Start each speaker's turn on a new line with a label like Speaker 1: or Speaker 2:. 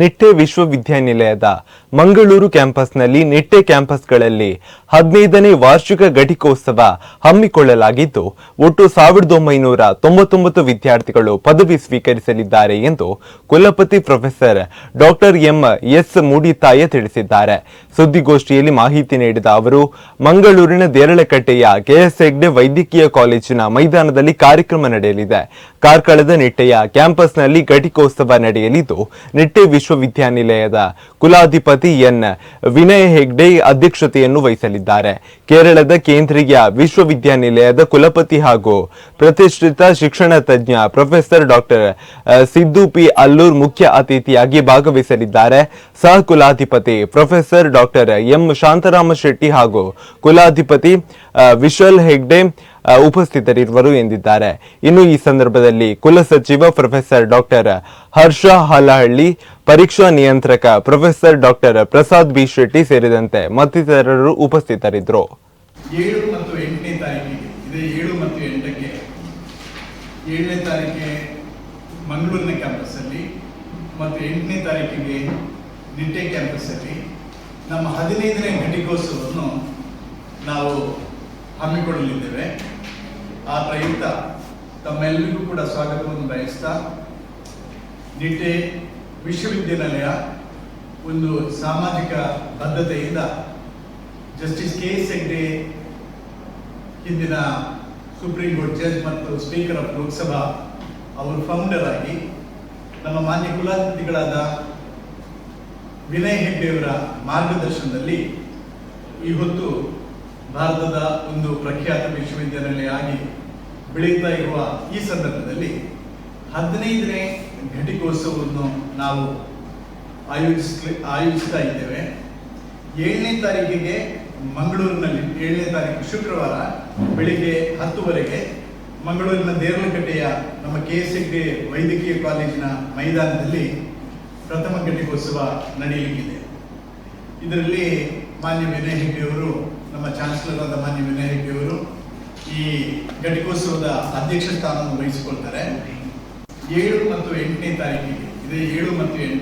Speaker 1: ನಿಟ್ಟೆ ವಿಶ್ವವಿದ್ಯಾನಿಲಯದ ಮಂಗಳೂರು ಕ್ಯಾಂಪಸ್ನಲ್ಲಿ ನಿಟ್ಟೆ ಕ್ಯಾಂಪಸ್ಗಳಲ್ಲಿ ಹದಿನೈದನೇ ವಾರ್ಷಿಕ ಘಟಿಕೋತ್ಸವ ಹಮ್ಮಿಕೊಳ್ಳಲಾಗಿದ್ದು, ಒಟ್ಟು ಸಾವಿರದ ಒಂಬೈನೂರ ತೊಂಬತ್ತೊಂಬತ್ತು ವಿದ್ಯಾರ್ಥಿಗಳು ಪದವಿ ಸ್ವೀಕರಿಸಲಿದ್ದಾರೆ ಎಂದು ಕುಲಪತಿ professor doctor M S Moodithaya ತಿಳಿಸಿದ್ದಾರೆ. ಸುದ್ದಿಗೋಷ್ಠಿಯಲ್ಲಿ ಮಾಹಿತಿ ನೀಡಿದ ಅವರು, ಮಂಗಳೂರಿನ ದೇರಳಕಟ್ಟೆಯ ಕೆಎಸ್ ಹೆಗ್ಡೆ ವೈದ್ಯಕೀಯ ಕಾಲೇಜಿನ ಮೈದಾನದಲ್ಲಿ ಕಾರ್ಯಕ್ರಮ ನಡೆಯಲಿದೆ. ಕಾರ್ಕಳದ ನಿಟ್ಟೆಯ ಕ್ಯಾಂಪಸ್ನಲ್ಲಿ ಘಟಿಕೋತ್ಸವ ನಡೆಯಲಿದ್ದು, ನಿಟ್ಟೆ ವಿಶ್ವವಿದ್ಯಾನಿಲಯದ ಕುಲಾಧಿಪತಿ ಎನ್. ವಿನಯ್ ಹೆಗ್ಡೆ ಅಧ್ಯಕ್ಷತೆಯನ್ನು ವಹಿಸಲಿದ್ದಾರೆ. ಕೇರಳದ ಕೇಂದ್ರೀಯ ವಿಶ್ವವಿದ್ಯಾನಿಲಯದ ಕುಲಪತಿ ಹಾಗೂ ಪ್ರತಿಷ್ಠಿತ ಶಿಕ್ಷಣ ತಜ್ಞ professor doctor Siddu P. Allur ಮುಖ್ಯ ಅತಿಥಿಯಾಗಿ ಭಾಗವಹಿಸಲಿದ್ದಾರೆ. ಸಹ ಕುಲಾಧಿಪತಿ professor doctor M. Shantarama Shetty ಹಾಗೂ ಕುಲಾಧಿಪತಿ ವಿಶ್ವಲ್ ಹೆಗ್ಡೆ ಉಪಸ್ಥಿತರಿರುವರು ಎಂದಿದ್ದಾರೆ. ಇನ್ನು ಈ ಸಂದರ್ಭದಲ್ಲಿ ಕುಲಸಚಿವ ಪ್ರೊಫೆಸರ್ ಡಾಕ್ಟರ್ ಹರ್ಷ ಹಲಹಳ್ಳಿ, ಪರೀಕ್ಷಾ ನಿಯಂತ್ರಕ professor doctor Prasad B Shetty ಸೇರಿದಂತೆ ಮತ್ತಿತರರು ಉಪಸ್ಥಿತರಿದ್ದರು.
Speaker 2: ಮಂಗಳೂರಿನ ಕ್ಯಾಂಪಸ್ಸಲ್ಲಿ ಮತ್ತು ಎಂಟನೇ ತಾರೀಕಿಗೆ ನಿಟ್ಟೆ ಕ್ಯಾಂಪಸ್ಸಲ್ಲಿ ನಮ್ಮ ಹದಿನೈದನೇ ಘಟಿಕೋತ್ಸವವನ್ನು ನಾವು ಹಮ್ಮಿಕೊಳ್ಳಲಿದ್ದೇವೆ. ಆ ಪ್ರಯುಕ್ತ ತಮ್ಮೆಲ್ಲರಿಗೂ ಕೂಡ ಸ್ವಾಗತವನ್ನು ಬಯಸ್ತಾ ನಿಟ್ಟೆ ವಿಶ್ವವಿದ್ಯಾನಿಲಯ ಒಂದು ಸಾಮಾಜಿಕ ಬದ್ಧತೆಯಿಂದ ಜಸ್ಟಿಸ್ ಕೆ ಎಸ್ ಹೆಗ್ಡೆ ಹಿಂದಿನ ಸುಪ್ರೀಂ ಕೋರ್ಟ್ ಜಡ್ಜ್ ಮತ್ತು ಸ್ಪೀಕರ್ ಆಫ್ ಲೋಕಸಭಾ, ಅವರು ಫೌಂಡರ್ ಆಗಿ ನಮ್ಮ ಮಾನ್ಯ ಕುಲಾಧಿಪತಿಗಳಾದ ವಿನಯ್ ಹೆಗ್ಡೆಯವರ ಮಾರ್ಗದರ್ಶನದಲ್ಲಿ ಇವತ್ತು ಭಾರತದ ಒಂದು ಪ್ರಖ್ಯಾತ ವಿಶ್ವವಿದ್ಯಾನಿಲಯ ಆಗಿ ಬೆಳೀತಾ ಇರುವ ಈ ಸಂದರ್ಭದಲ್ಲಿ ಹದಿನೈದನೇ ಘಟಿಕೋತ್ಸವವನ್ನು ನಾವು ಆಯೋಜಿಸ್ಲಿ, ಆಯೋಜಿಸ್ತಾ ಇದ್ದೇವೆ. ಏಳನೇ ತಾರೀಕಿಗೆ ಮಂಗಳೂರಿನಲ್ಲಿ, ಏಳನೇ ತಾರೀಕು ಶುಕ್ರವಾರ ಬೆಳಿಗ್ಗೆ ಹತ್ತುವರೆಗೆ ಮಂಗಳೂರಿನ ದೇವನಕಟ್ಟೆಯ ನಮ್ಮ ಕೆ ಎಸ್ ಎಗ್ ವೈದ್ಯಕೀಯ ಕಾಲೇಜಿನ ಮೈದಾನದಲ್ಲಿ ಪ್ರಥಮ ಘಟಿಕೋತ್ಸವ ನಡೆಯಲಿಕ್ಕಿದೆ. ಇದರಲ್ಲಿ ಮಾನ್ಯ ವಿನಯ್ ಹೆಗ್ಡೆಯವರು ನಮ್ಮ ಚಾನ್ಸಲರ್ ಆದ ಮಾನ್ಯ ವಿನಯ್ ಹೆಗ್ಡೆಯವರು ಈ ಘಟಿಕೋತ್ಸವದ ಅಧ್ಯಕ್ಷ ಸ್ಥಾನವನ್ನು ವಹಿಸಿಕೊಳ್ತಾರೆ. ಏಳು ಮತ್ತು ಎಂಟನೇ ತಾರೀಕಿಗೆ. ಇದೇ ಏಳು ಮತ್ತು ಎಂಟು.